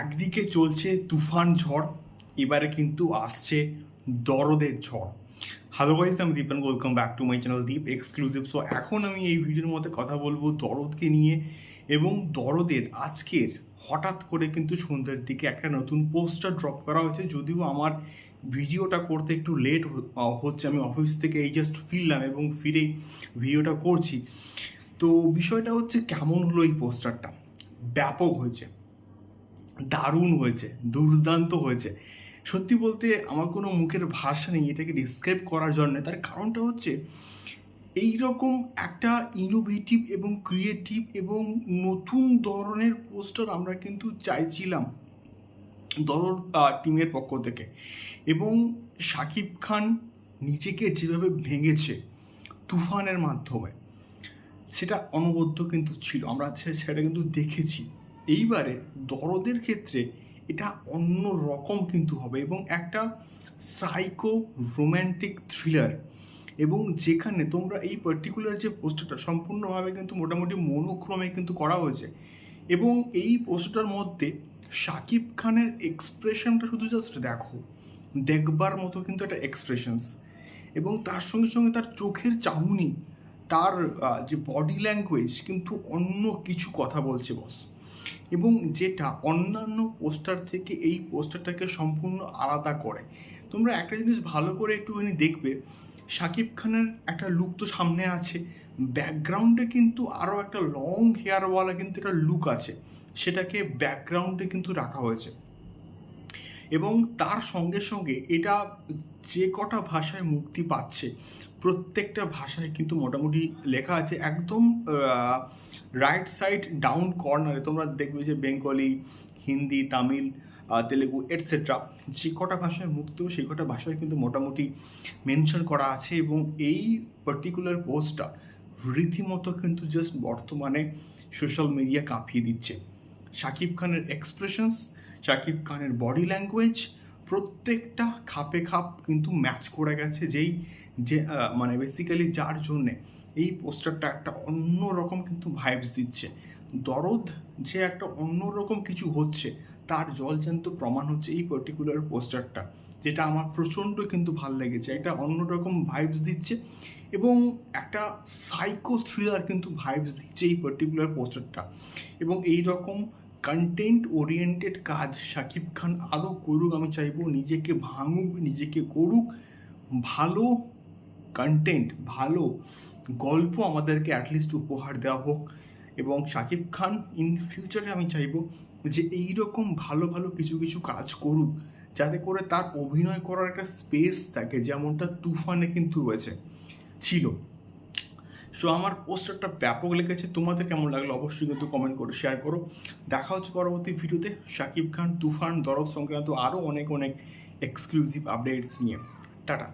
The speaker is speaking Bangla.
একদিকে চলছে তুফান ঝড়, এবারে কিন্তু আসছে দরদের ঝড়। হ্যালো গাইস আমি Dipan welcome back to my channel Deep exclusive so এখন আমি এই ভিডিওর মধ্যে কথা বলব দরদকে নিয়ে এবং দরদের আজকের হঠাৎ করে কিন্তু সন্ধ্যের দিকে একটা নতুন পোস্টার ড্রপ করা হয়েছে। যদিও আমার ভিডিওটা করতে একটু লেট হচ্ছে, আমি অফিস থেকে এই জাস্ট ফিরলাম এবং ফিরেই ভিডিওটা করছি। তো বিষয়টা হচ্ছে কেমন হলো এই পোস্টারটা? ব্যাপক হয়েছে। দারুণ হয়েছে, দুর্দান্ত হয়েছে। সত্যি বলতে আমার কোনো মুখের ভাষা নেই এটাকে ডিসক্রাইব করার জন্য। তার কারণটা হচ্ছে এই রকম একটা ইনোভেটিভ এবং ক্রিয়েটিভ এবং নতুন ধরনের পোস্টার আমরা কিন্তু চাইছিলাম দরর টিমের পক্ষ থেকে। এবং শাকিব খান নিজেকে যেভাবে ভেঙেছে তুফানের মাধ্যমে, সেটা অনবদ্য কিন্তু ছিল। আমরা সেটা কিন্তু দেখেছি। এইবারে দরদের ক্ষেত্রে এটা অন্য রকম কিন্তু হবে এবং একটা সাইকো রোম্যান্টিক থ্রিলার এবং যেখানে তোমরা এই পার্টিকুলার যে পোস্টারটা সম্পূর্ণভাবে কিন্তু মোটামুটি মনোক্রমে কিন্তু করা হয়েছে এবং এই পোস্টার মধ্যে শাকিব খানের এক্সপ্রেশনটা শুধু জাস্ট দেখো, দেখবার মতো কিন্তু একটা এক্সপ্রেশনস এবং তার সঙ্গে সঙ্গে তার চোখের চাহনি, তার যে বডি ল্যাঙ্গুয়েজ কিন্তু অন্য কিছু কথা বলছে বস এবং যেটা অন্যান্য পোস্টার থেকে এই পোস্টারটাকে সম্পূর্ণ আলাদা করে। তোমরা একটা জিনিস ভালো করে একটুখানি দেখবে, শাকিব খানের একটা লুক তো সামনে আছে ব্যাকগ্রাউন্ডে কিন্তু আরও একটা লং হেয়ারওয়ালা কিন্তু একটা লুক আছে, সেটাকে ব্যাকগ্রাউন্ডে কিন্তু রাখা হয়েছে। এবং তার সঙ্গে সঙ্গে এটা যে কটা ভাষায় মুক্তি পাচ্ছে, প্রত্যেকটা ভাষায় কিন্তু মোটামুটি লেখা আছে একদম রাইট সাইড ডাউন কর্নারে তোমরা দেখবে যে বেঙ্গলি, হিন্দি, তামিল তেলেগু এটসেট্রা যে কটা ভাষায় মুক্ত, সেই কটা ভাষায় কিন্তু মোটামুটি মেনশন করা আছে এবং এই পার্টিকুলার পোস্টটা রীতিমতো কিন্তু জাস্ট বর্তমানে সোশ্যাল মিডিয়া কাঁপিয়ে দিচ্ছে। শাকিব খানের এক্সপ্রেশনস শাকিব খানের বডি ল্যাঙ্গুয়েজ প্রত্যেকটা খাপে খাপ কিন্তু ম্যাচ করে গেছে যেই যে মানে বেসিক্যালি যার জন্যে এই পোস্টারটা একটা অন্য রকম কিন্তু ভাইবস দিচ্ছে। দরদ যে একটা অন্যরকম কিছু হচ্ছে, তার জল জলজান্ত প্রমাণ হচ্ছে এই পার্টিকুলার পোস্টারটা যেটা আমার প্রচণ্ড কিন্তু ভালো লেগেছে। একটা অন্যরকম ভাইবস দিচ্ছে এবং একটা সাইকো থ্রিলার কিন্তু ভাইবস দিচ্ছে এই পার্টিকুলার পোস্টারটা এবং এই রকম কন্টেন্ট ওরিয়েন্টেড কাজ। শাকিব খান আরও করুক, আমি চাইব নিজেকে ভাঙুক, নিজেকে করুক। ভালো কন্টেন্ট ভালো গল্প আমাদেরকে অ্যাটলিস্ট উপহার দেওয়া হোক। এবং শাকিব খান ইন ফিউচারে আমি চাইব যে এই রকম ভালো ভালো কিছু কিছু কাজ করুক, যাতে করে তার অভিনয় করার একটা স্পেস থাকে, যেমনটা তুফানে কিন্তু রয়েছে, ছিল। সো আমার পোস্টারটা ব্যাপক লেগেছে। তোমাদের কেমন লাগল অবশ্যই কিন্তু কমেন্ট করে শেয়ার করো। দেখা হচ্ছে পরবর্তী ভিডিওতে। শাকিব খান, তুফান, দরদ সংক্রান্ত আরও অনেক অনেক এক্সক্লুসিভ আপডেটস নিয়ে। টাটা।